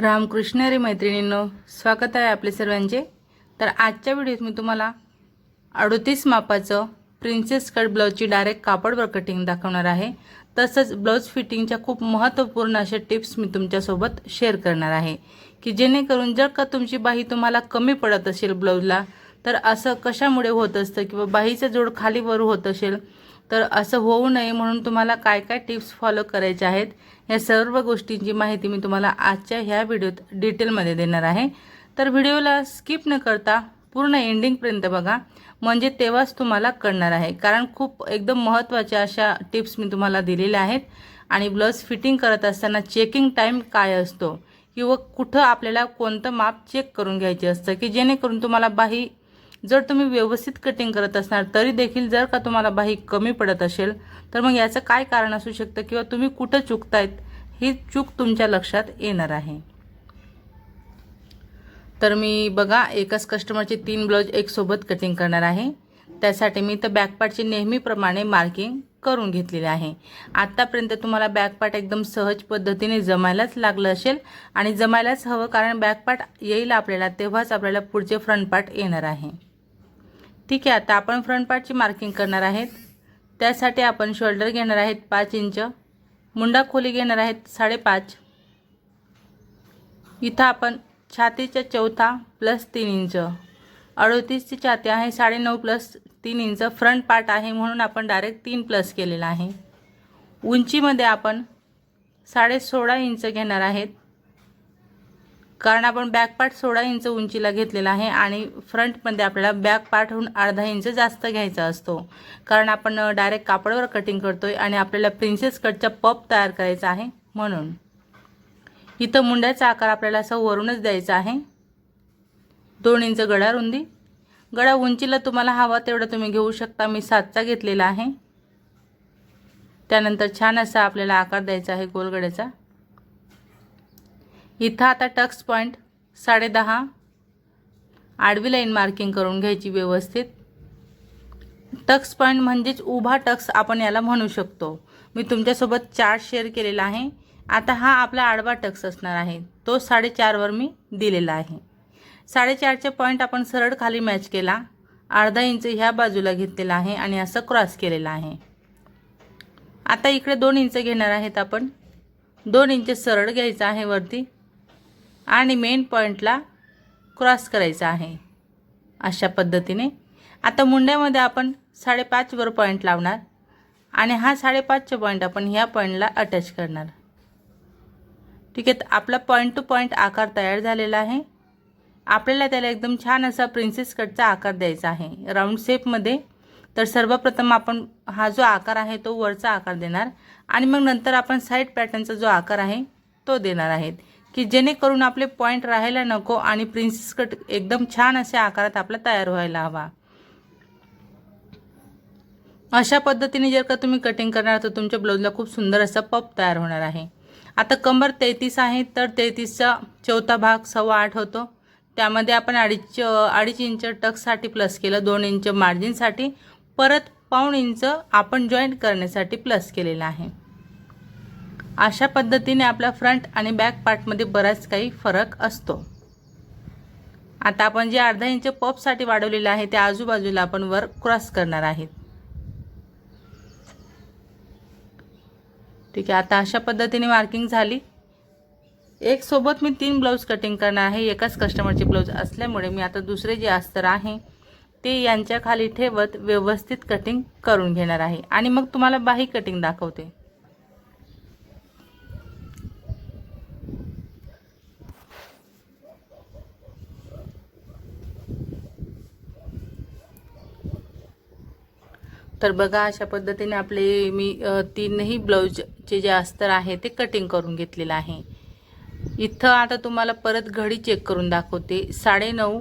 रामकृष्ण रे मैत्रिणींनो स्वागत आहे आपले सर्वांचे. तर आजच्या व्हिडिओत मी तुम्हाला अडोतीस मापाचं प्रिन्सेस कट ब्लाऊजची डायरेक्ट कापडवर कटिंग दाखवणार आहे. तसंच ब्लाऊज फिटिंगच्या खूप महत्त्वपूर्ण अशा टिप्स मी तुमच्यासोबत शेअर करणार आहे. की जेणेकरून जर का तुमची बाही तुम्हाला कमी पडत असेल ब्लाऊजला तर असं कशामुळे होत असतं किंवा बाहीचं जोड खाली वर होत असेल तर असं होऊ नये म्हणून तुम्हाला काय काय टिप्स फॉलो करायचे आहेत या सर्व गोष्टींची माहिती मी तुम्हाला आजच्या ह्या व्हिडिओत डिटेलमध्ये देणार आहे. तर व्हिडिओला स्किप न करता पूर्ण एंडिंगपर्यंत बघा म्हणजे तेव्हाच तुम्हाला कळणार आहे. कारण खूप एकदम महत्त्वाच्या अशा टिप्स मी तुम्हाला दिलेल्या आहेत आणि ब्लाऊज फिटिंग करत असताना चेकिंग टाईम काय असतो किंवा कुठं आपल्याला कोणतं माप चेक करून घ्यायचे असतं की जेणेकरून तुम्हाला बाही जर तुम्ही व्यवस्थित कटिंग करत असणार तरी देखील जर का तुम्हाला बाही कमी पडत असेल तर मग याचं काय कारण असू शकतं किंवा तुम्ही कुठं चुकतायत ही चूक तुमच्या लक्षात येणार आहे. तर मी बघा एकाच कस्टमरचे तीन ब्लाऊज एकसोबत कटिंग करणार आहे. त्यासाठी मी तर बॅकपार्टची नेहमीप्रमाणे मार्किंग करून घेतलेले आहे. आत्तापर्यंत तुम्हाला बॅकपार्ट एकदम सहज पद्धतीने जमायलाच लागलं असेल आणि जमायलाच हवं कारण बॅकपार्ट येईल आपल्याला तेव्हाच आपल्याला पुढचे फ्रंट पार्ट येणार आहे. ठीक आहे आता आपण फ्रंट पार्टची मार्किंग करणार आहेत. त्यासाठी आपण शोल्डर घेणार आहेत पाच इंच. मुंडा खोली घेणार आहेत साडेपाच. इथं आपण छातीचा चौथा प्लस तीन इंच. अडोतीसची छाती आहे साडेनऊ प्लस तीन इंच. फ्रंट पार्ट आहे म्हणून आपण डायरेक्ट तीन प्लस केलेला आहे. उंचीमध्ये आपण साडे सोळा इंच घेणार आहेत. कारण आपण बॅक पार्ट सोळा इंच उंचीला घेतलेला आहे आणि फ्रंटमध्ये आपल्याला बॅक पार्टहून अर्धा इंच जास्त घ्यायचा असतो. कारण आपण डायरेक्ट कापडावर कटिंग करतोय आणि आपल्याला प्रिन्सेस कटचा पप तयार करायचा आहे म्हणून. इथं मुंड्याचा आकार आपल्याला असं वरूनच द्यायचा आहे. दोन इंच गळा रुंदी. गडा उंचीला तुम्हाला हवा तेवढा तुम्ही घेऊ शकता. मी सातचा घेतलेला आहे. त्यानंतर छान असा आपल्याला आकार द्यायचा आहे गोलगड्याचा इथं आता टक्स पॉईंट साडेदहा. आडवी लाईन मार्किंग करून घ्यायची व्यवस्थित. टक्स पॉईंट म्हणजेच उभा टक्स आपण याला म्हणू शकतो. मी तुमच्यासोबत चार्ट शेअर केलेला आहे. आता हा आपला आडवा टक्स असणार आहे. तो साडेचारवर मी दिलेला आहे. साडेचारचे पॉईंट आपण सरळ खाली मॅच केला. अर्धा इंच ह्या बाजूला घेतलेला आहे आणि असं क्रॉस केलेला आहे. आता इकडे दोन इंच घेणार आहेत आपण. दोन इंच सरळ घ्यायचं आहे वरती. आणि मेन पॉईंटला क्रॉस करायचा आहे. अशा पद्धतीने. आता मुंड्यामध्ये आपण साडेपाचवर पॉईंट लावणार. आणि हा साडेपाचचे पॉईंट आपण ह्या पॉईंटला अटॅच करणार. ठीक आहे आपला पॉईंट टू पॉईंट आकार तयार झालेला आहे. आपल्याला त्याला एकदम छान असा प्रिन्सेस कटचा आकार द्यायचा आहे. राऊंड शेपमध्ये तर सर्वप्रथम आपण हा जो आकार आहे तो वरचा आकार देणार. आणि मग नंतर आपण साईड पॅटर्नचा जो आकार आहे तो देणार आहेत. की जेणेकरून आपले पॉईंट राहायला नको आणि प्रिन्सेस कट एकदम छान अशा आकारात आपला तयार व्हायला हवा. अशा पद्धतीने जर का तुम्ही कटिंग करणार तर तुमच्या ब्लाऊजला खूप सुंदर असा पप तयार होणार आहे. आता कंबर तेहतीस आहे तर तेहतीसचा चौथा भाग सव्वा आठ होतो. त्यामध्ये आपण अडीच अडीच इंच टकसाठी प्लस केलं दोन इंच मार्जिनसाठी परत पाऊण इंच आपण जॉईंट करण्यासाठी प्लस केलेलं आहे. अशा पद्धतीने आपल्या फ्रंट आणि बॅक पार्टमध्ये बराच काही फरक असतो. आता आपण जे अर्धा इंच पपसाठी वाढवलेलं आहे त्या आजूबाजूला आपण वर क्रॉस करणार आहेत. ठीक आहे आता अशा पद्धतीने मार्किंग झाली. एक सोबत मी तीन ब्लाऊज कटिंग करणार आहे एकाच कस्टमरचे ब्लाऊज असल्यामुळे मी आता दुसरे जे अस्तर आहे ते यांच्या खाली ठेवत व्यवस्थित कटिंग करून घेणार आहे. आणि मग तुम्हाला बाही कटिंग दाखवते. तर बघा अशा पद्धतीने आपले मी तीनही ब्लाऊजचे जे अस्तर आहे ते कटिंग करून घेतलेलं आहे. इथं आता तुम्हाला परत घडी चेक करून दाखवते. साडेनऊ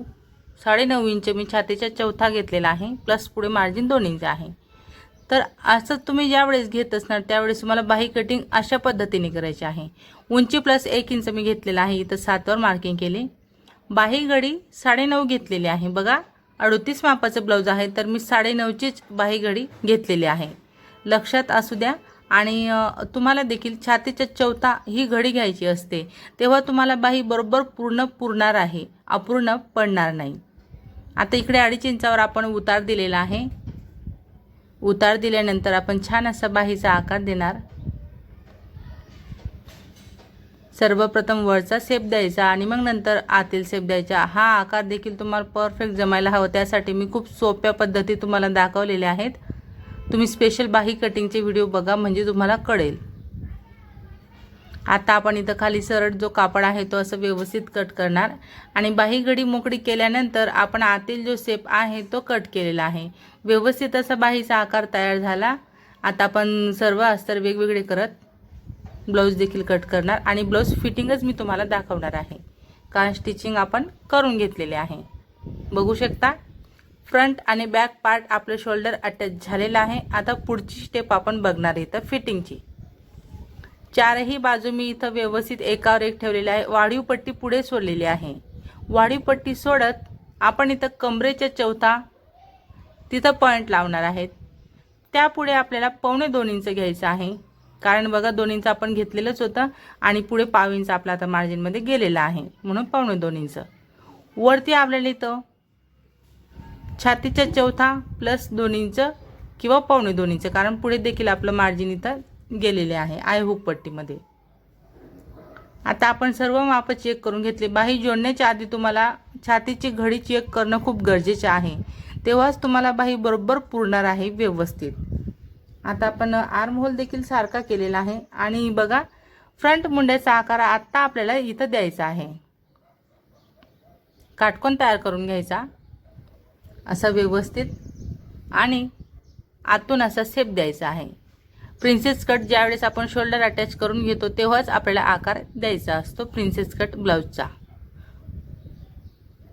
साडेनऊ इंच मी छातीचा चौथा घेतलेला आहे प्लस पुढे मार्जिन दोन इंच आहे. तर असं तुम्ही ज्यावेळेस घेत असणार त्यावेळेस तुम्हाला बाही कटिंग अशा पद्धतीने करायची आहे. उंची प्लस एक इंच मी घेतलेला आहे इथं सातवर मार्किंग केली. बाही घडी साडेनऊ घेतलेली आहे बघा. अडोतीस मापाचं ब्लाऊज आहे तर मी साडेनऊचीच बाहीघडी घेतलेली आहे. लक्षात असू द्या. आणि तुम्हाला देखील छातीच्या चौथा ही घडी घ्यायची असते तेव्हा तुम्हाला बाही बरोबर पूर्ण पुरणार आहे. अपूर्ण पडणार नाही. आता इकडे अडीच इंचावर आपण उतार दिलेला आहे. उतार दिल्यानंतर आपण छान असा बाहीचा आकार देणार. सर्वप्रथम वरचा सेप द्यायचा आणि मग नंतर आतील सेप द्यायचा. हा आकार देखील तुम्हाला परफेक्ट जमायला हवं. त्यासाठी मी खूप सोप्या पद्धती तुम्हाला दाखवलेल्या आहेत. तुम्ही स्पेशल बाही कटिंगचे व्हिडिओ बघा म्हणजे तुम्हाला कळेल. आता आपण इथं खाली सरळ जो कापड आहे तो असं व्यवस्थित कट करणार. आणि बाही गडी मोकळी केल्यानंतर आपण आतील जो सेप आहे तो कट केलेला आहे. व्यवस्थित असा बाहीचा आकार तयार झाला. आता आपण सर्व अस्तर वेगवेगळे करत ब्लाऊज देखील कट करणार आणि ब्लाऊज फिटिंगच मी तुम्हाला दाखवणार आहे. कारण स्टिचिंग आपण करून घेतलेले आहे. बघू शकता फ्रंट आणि बॅक पार्ट आपलं शोल्डर अटॅच झालेलं आहे. आता पुढची स्टेप आपण बघणार इथं फिटिंगची. चारही बाजू मी इथं व्यवस्थित एकावर एक ठेवलेली आहे. वाढीव पट्टी पुढे सोडलेली आहे. वाढीव पट्टी सोडत आपण इथं कमरेच्या चौथा तिथं पॉईंट लावणार आहेत. त्यापुढे आपल्याला पावणे दोन इंच घ्यायचं आहे. कारण बघा दोन इंच आपण घेतलेलंच होतं आणि पुढे पाव इंच आपला आता मार्जिनमध्ये गेलेला आहे. म्हणून पावणे दोन इंच वरती आपल्याला इथं छातीच्या चौथा प्लस दोन इंच किंवा पावणे दोन इंच कारण पुढे देखील आपलं मार्जिन इथं गेलेले आहे आय हुकपट्टीमध्ये. आता आपण सर्व माप चेक करून घेतले. बाही जोडण्याच्या आधी तुम्हाला छातीची घडी चेक करणं खूप गरजेचे आहे. तेव्हाच तुम्हाला बाही बरोबर पुरणार आहे व्यवस्थित. आता आपण आर्म होल देखील सारखा केलेला आहे. आणि बघा फ्रंट मुंड्याचा आकार आत्ता आपल्याला इथं द्यायचा आहे. काटकोन तयार करून घ्यायचा. असा व्यवस्थित. आणि आतून असा सेप द्यायचा आहे. प्रिन्सेस कट ज्यावेळेस आपण शोल्डर अटॅच करून घेतो तेव्हाच आपल्याला आकार द्यायचा असतो प्रिन्सेस कट ब्लाऊजचा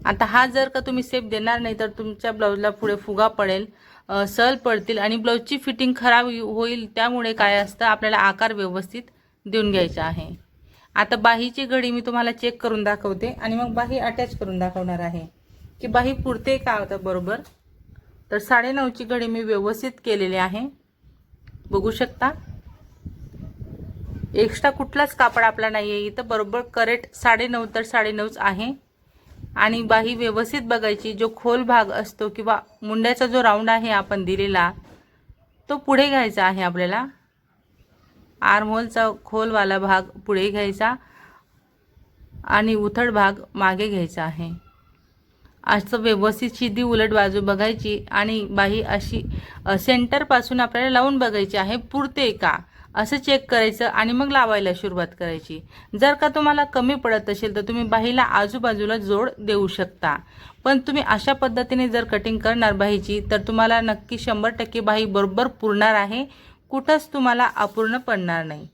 आता हा जर का तुम्ही सेप देणार नाही तर तुमच्या ब्लाऊजला पुढे फुगा पडेल. सल सहल पडतील आणि ब्लाऊजची फिटिंग खराब होईल त्यामुळे काय असतं आपल्याला आकार व्यवस्थित देऊन घ्यायचा आहे. आता बाहीची घडी मी तुम्हाला चेक करून दाखवते आणि मग बाही अटॅच करून दाखवणार आहे. की बाही पुरते का होतं बरोबर? तर साडेनऊची घडी मी व्यवस्थित केलेली आहे. बघू शकता? एक्स्ट्रा कुठलाच कापड आपला नाही आहे इथं बरोबर करेक्ट साडेनऊ तर साडेनऊच आहे. आणि बाही व्यवस्थित बघायची जो खोल भाग असतो किंवा मुंड्याचा जो राऊंड आहे आपण दिलेला तो पुढे घ्यायचा आहे आपल्याला. आर्महोलचा खोलवाला भाग पुढे घ्यायचा आणि उथळ भाग मागे घ्यायचा आहे. असं व्यवस्थित शिदी उलट बाजू बघायची आणि बाही अशी सेंटरपासून आपल्याला लावून बघायची आहे. पुरते का? असं चेक करायचं आणि मग लावायला सुरुवात करायची. जर का तुम्हाला कमी पडत असेल तर तुम्ही बाहीला आजूबाजूला जोड देऊ शकता. पण तुम्ही अशा पद्धतीने जर कटिंग करणार बाहीची तर तुम्हाला नक्की शंभर टक्के बाही बरोबर पुरणार आहे. कुठंच तुम्हाला अपूर्ण पडणार नाही.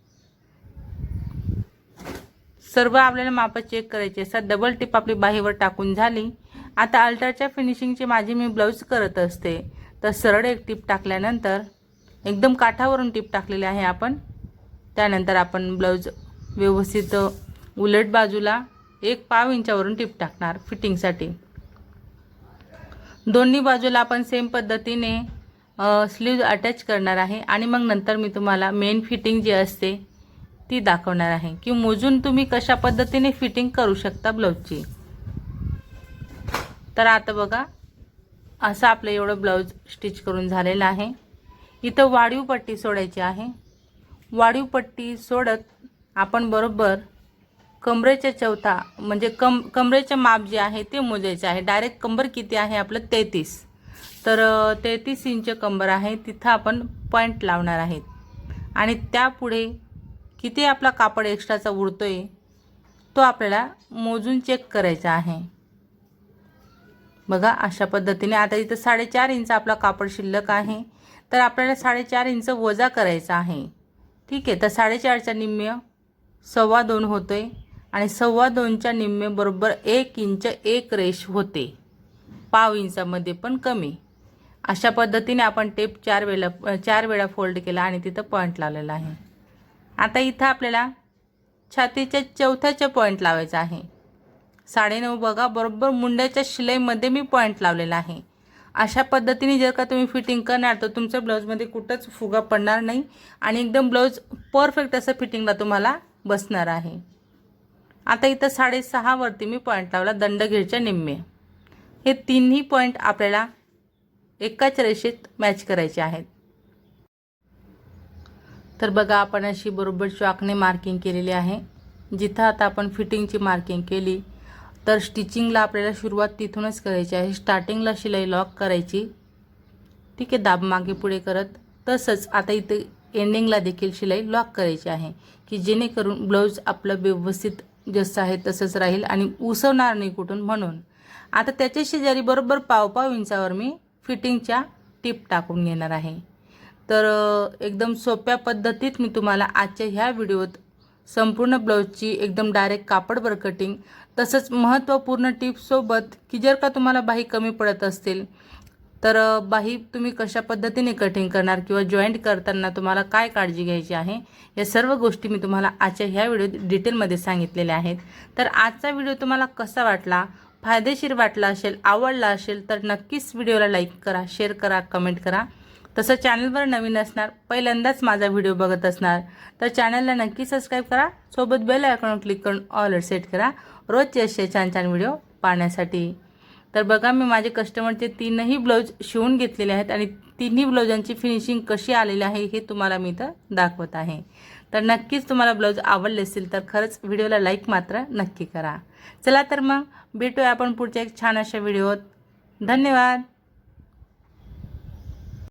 सर्व आपल्याला मापं चेक करायचे असतात. डबल टिप आपली बाहीवर टाकून झाली. आता अल्टरच्या फिनिशिंगची माझी मी ब्लाऊज करत असते. तर सरळ एक टिप टाकल्यानंतर एकदम काठावरून टीप टाकलेली आहे आपण. त्यानंतर आपण ब्लाऊज व्यवस्थित उलट बाजूला एक पाव इंचावरून टीप टाकणार फिटिंगसाठी. दोन्ही बाजूला आपण सेम पद्धतीने स्लीव्ज अटॅच करणार आहे आणि मग नंतर मी तुम्हाला मेन फिटिंग जी असते ती दाखवणार आहे. की मोजून तुम्ही कशा पद्धतीने फिटिंग करू शकता ब्लाऊजची. तर आता बघा असं आपलं एवढं ब्लाऊज स्टिच करून झालेलं आहे. इथं वाढीव पट्टी सोडायची आहे. वाढीव पट्टी सोडत आपण बरोबर कमरेच्या चौथा म्हणजे कम कमरेचे माप जे आहे ते मोजायचे आहे. डायरेक्ट कंबर किती आहे? आपलं तेहतीस. तर तेहतीस इंच कंबर आहे. तिथं आपण पॉईंट लावणार आहेत. आणि त्यापुढे किती आपला कापड एक्स्ट्राचा उरतोय तो आपल्याला मोजून चेक करायचा आहे. बघा अशा पद्धतीने. आता इथं साडेचार इंच आपला कापड शिल्लक आहे. तर आपल्याला साडेचार इंच वजा करायचा आहे. ठीक आहे? तर साडेचारच्या निम्म्य सव्वा दोन होतोय आणि सव्वा दोनच्या निम्मे बरोबर एक इंच एक रेश होते. पाव इंचामध्ये पण कमी. अशा पद्धतीने आपण टेप चार वेळा चार वेळा फोल्ड केला आणि तिथं पॉईंट लावलेला आहे. आता इथं आपल्याला छातीच्या चौथ्याच्या पॉईंट लावायचा आहे. साडेनऊ बघा बरोबर मुंड्याच्या शिलाईमध्ये मी पॉईंट लावलेला आहे. अशा पद्धतीने जर का तुम्ही फिटिंग करणार तर तुमच्या ब्लाऊजमध्ये कुठंच फुगा पडणार नाही आणि एकदम ब्लाऊज परफेक्ट असं फिटिंगला तुम्हाला बसणार आहे. आता इथं साडेसहावरती मी पॉईंट लावला दंडघेरच्या निम्मे. हे तिन्ही पॉईंट आपल्याला एकाच रेषेत मॅच करायचे आहेत. तर बघा आपण अशी बरोबर चॉकने मार्किंग केलेली आहे. जिथं आता आपण फिटिंगची मार्किंग केली तर स्टिचिंगला आपल्याला सुरुवात तिथूनच करायची आहे. स्टार्टिंगला शिलाई लॉक करायची. ठीक आहे दाब मागे पुढे करत. तसंच आता इथे एंडिंगला देखील शिलाई लॉक करायची आहे की जेणेकरून ब्लाऊज आपलं व्यवस्थित जसं आहे तसंच राहील आणि उसवणार नाही कुठून म्हणून. आता त्याच्या शेजारी बरोबर पावपाव इंचावर मी फिटिंगच्या टीप टाकून घेणार आहे. तर एकदम सोप्या पद्धतीत मी तुम्हाला आजच्या ह्या व्हिडिओत संपूर्ण ब्लाऊजची एकदम डायरेक्ट कापडवर कटिंग तसंच महत्त्वपूर्ण टिप्ससोबत की जर का तुम्हाला बाही कमी पडत असतील तर बाही तुम्ही कशा पद्धतीने कटिंग करणार किंवा जॉईंट करताना तुम्हाला काय काळजी घ्यायची आहे या सर्व गोष्टी मी तुम्हाला आजच्या ह्या व्हिडिओ डिटेलमध्ये सांगितलेल्या आहेत. तर आजचा व्हिडिओ तुम्हाला कसा वाटला फायदेशीर वाटला असेल आवडला असेल तर नक्कीच व्हिडिओला लाईक करा शेअर करा कमेंट करा. तसं चॅनलवर नवीन असणार पहिल्यांदाच माझा व्हिडिओ बघत असणार तर चॅनलला नक्की सबस्क्राईब करा सोबत बेल आयकॉन क्लिक करून ऑलर सेट करा. रोजचे असे छान छान व्हिडिओ पाहण्यासाठी. तर बघा मी माझे कस्टमरचे तीनही ब्लाऊज शिवून घेतलेले आहेत आणि तिन्ही ब्लाऊजांची फिनिशिंग कशी आलेली आहे हे तुम्हाला मी इथं दाखवत आहे. तर नक्कीच तुम्हाला ब्लाऊज आवडले असतील तर खरंच व्हिडिओला लाईक मात्र नक्की करा. चला तर मग भेटूया आपण पुढच्या एक छान अशा व्हिडिओत धन्यवाद!